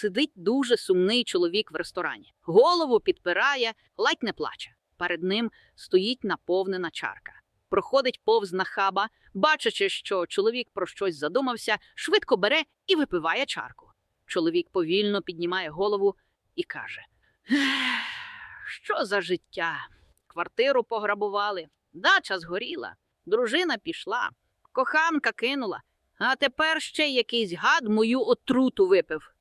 Сидить дуже сумний чоловік в ресторані. Голову підпирає, ледь не плаче. Перед ним стоїть наповнена чарка. Проходить повз нахаба, бачачи, що чоловік про щось задумався, швидко бере і випиває чарку. Чоловік повільно піднімає голову і каже: Що за життя? Квартиру пограбували, дача згоріла, дружина пішла, коханка кинула, а тепер ще якийсь гад мою отруту випив.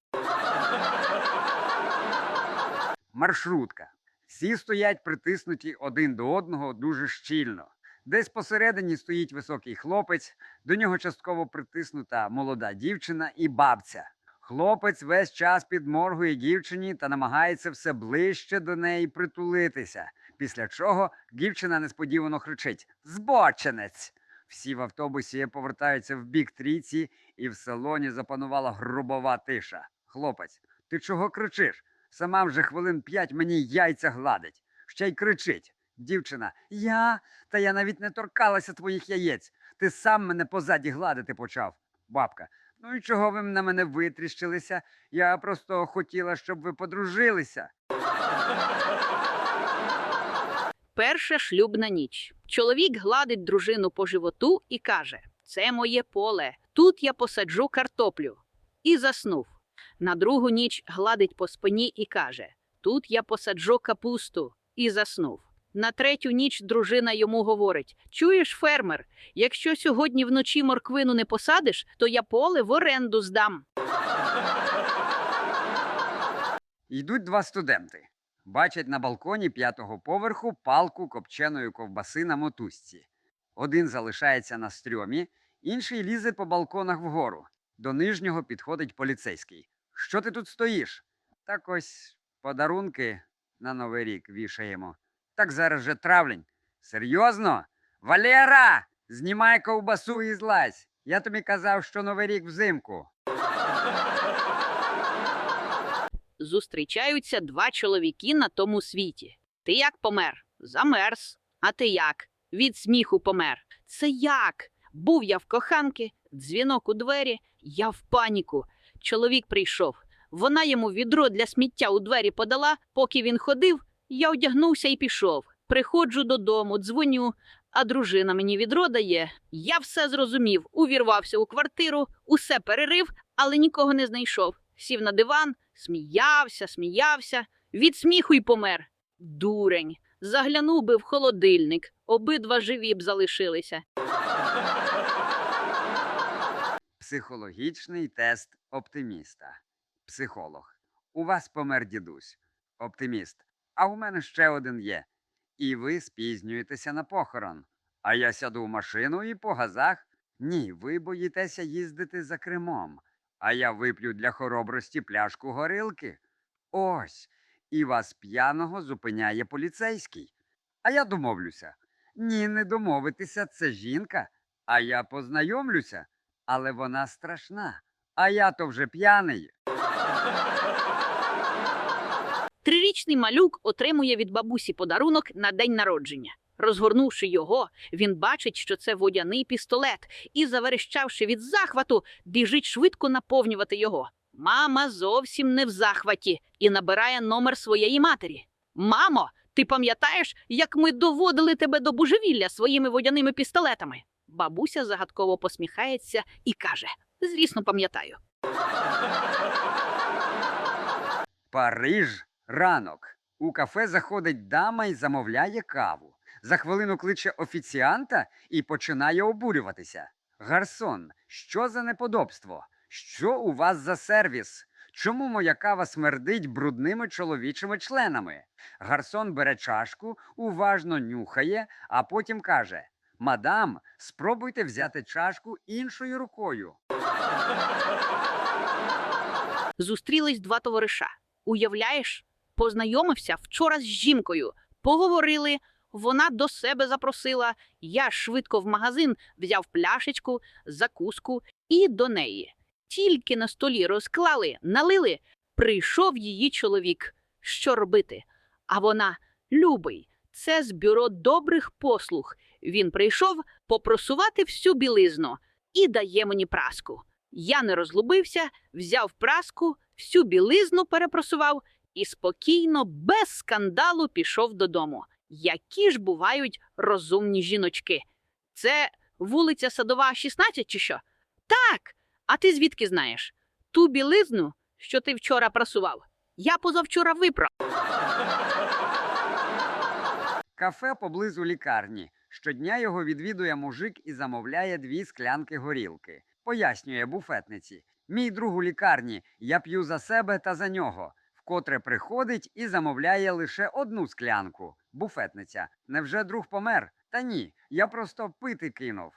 Маршрутка. Всі стоять притиснуті один до одного дуже щільно. Десь посередині стоїть високий хлопець, до нього частково притиснута молода дівчина і бабця. Хлопець весь час підморгує дівчині та намагається все ближче до неї притулитися. Після чого дівчина несподівано кричить: Збоченець! Всі в автобусі повертаються в бік трійці, і в салоні запанувала грубова тиша. Хлопець, ти чого кричиш? Сама вже хвилин п'ять мені яйця гладить. Ще й кричить. Дівчина, я? Та я навіть не торкалася твоїх яєць. Ти сам мене позаді гладити почав. Бабка, ну і чого ви на мене витріщилися? Я просто хотіла, щоб ви подружилися. Перша шлюбна ніч. Чоловік гладить дружину по животу і каже: Це моє поле, тут я посаджу картоплю. І заснув. На другу ніч гладить по спині і каже: Тут я посаджу капусту. І заснув. На третю ніч дружина йому говорить: Чуєш, фермер, якщо сьогодні вночі морквину не посадиш, то я поле в оренду здам. Йдуть два студенти. Бачать на балконі п'ятого поверху палку копченої ковбаси на мотузці. Один залишається на стрьомі, інший лізе по балконах вгору. До нижнього підходить поліцейський. Що ти тут стоїш? Так ось подарунки на Новий рік вішаємо. Так зараз же травлень. Серйозно? Валера! Знімай ковбасу і злазь. Я тобі казав, що Новий рік взимку. Зустрічаються два чоловіки на тому світі. Ти як помер? Замерз. А ти як? Від сміху помер. Це як? Був я в коханки, дзвінок у двері, я в паніку. Чоловік прийшов. Вона йому відро для сміття у двері подала, поки він ходив, я одягнувся і пішов. Приходжу додому, дзвоню, а дружина мені відро дає. Я все зрозумів, увірвався у квартиру, усе перерив, але нікого не знайшов. Сів на диван, сміявся, сміявся, від сміху й помер. Дурень. Заглянув би в холодильник, обидва живі б залишилися. Психологічний тест оптиміста. Психолог. У вас помер дідусь. Оптиміст. А у мене ще один є. І ви спізнюєтеся на похорон. А я сяду в машину і по газах. Ні, ви боїтеся їздити за кермом. А я вип'ю для хоробрості пляшку горилки. Ось. І вас п'яного зупиняє поліцейський. А я домовлюся. Ні, не домовитися, це жінка. А я познайомлюся але вона страшна. А я то вже п'яний. Трирічний малюк отримує від бабусі подарунок на день народження. Розгорнувши його, він бачить, що це водяний пістолет, і, заверещавши від захвату, біжить швидко наповнювати його. Мама зовсім не в захваті і набирає номер своєї матері. Мамо, ти пам'ятаєш, як ми доводили тебе до божевілля своїми водяними пістолетами? Бабуся загадково посміхається і каже: Звісно, пам'ятаю. Париж ранок. У кафе заходить дама і замовляє каву. За хвилину кличе офіціанта і починає обурюватися. Гарсон, що за неподобство? Що у вас за сервіс? Чому моя кава смердить брудними чоловічими членами? Гарсон бере чашку, уважно нюхає, а потім каже: Мадам, спробуйте взяти чашку іншою рукою. Зустрілись два товариша. Уявляєш, познайомився вчора з жінкою. Поговорили, вона до себе запросила. Я швидко в магазин взяв пляшечку, закуску і до неї. Тільки на столі розклали, налили, прийшов її чоловік. Що робити? А вона любий. Це з бюро добрих послуг. Він прийшов попросувати всю білизну і дає мені праску. Я не розлубився, взяв праску, всю білизну перепросував і спокійно, без скандалу пішов додому. Які ж бувають розумні жіночки? Це вулиця Садова, 16 чи що? Так. А ти звідки знаєш? Ту білизну, що ти вчора прасував, я позавчора виправ. Кафе поблизу лікарні. Щодня його відвідує мужик і замовляє дві склянки горілки. Пояснює буфетниці. Мій друг у лікарні, я п'ю за себе та за нього. Вкотре приходить і замовляє лише одну склянку. Буфетниця. Невже друг помер? Та ні, я просто пити кинув.